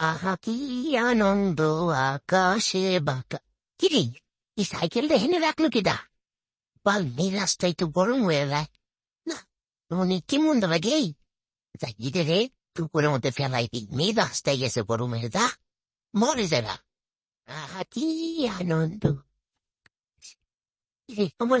আহা কি আনন্দ আকাশে বাঁকা কিরে এই সাইকেলটা হেনে রাখল কিটা বাল মেয়ে রাস্তায় তো গরম হয়ে যায় না মনে কেমন লাগে যাই গিয়ে রে পুকুরের মধ্যে ফেলাই দিই মেয়ে রাস্তায় গেছে গরম হয়ে যা মরে যাবা আহা কি আনন্দ কিরে আমার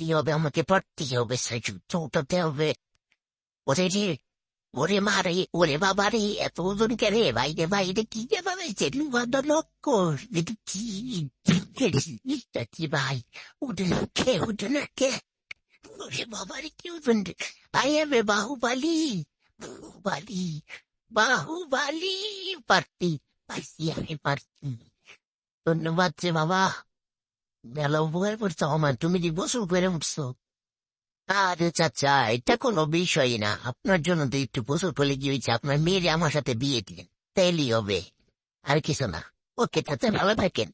পড়তে হবে আমাকে পড়তে হবে সাইকেল চৌটাতে হবে ওরে রে ওরে মারে ওরে বাবা রে এত ওজন কে রে বাইরে বাইরে কি রে বাবাইছে লুবাদ লক্ষ এটা কি ভাই ওটা কে ওটা না কে ওরে বাবা রে কি ওজন রে ভাই হবে বাহুবালি বাহুবালি বাহুবালি পারতি পাইছি আমি পারছি ধন্যবাদ রে বাবা মেলা উপকার করছ আমার তুমি যে গোসল করে উঠছো আরে চাচা এটা কোনো বিষয় না আপনার জন্য তো একটু গোসল করলে কি হয়েছে আপনার মেয়ের আমার সাথে বিয়ে দিলেন তাইলেই হবে আর কিছু না ওকে চাচা ভালো থাকেন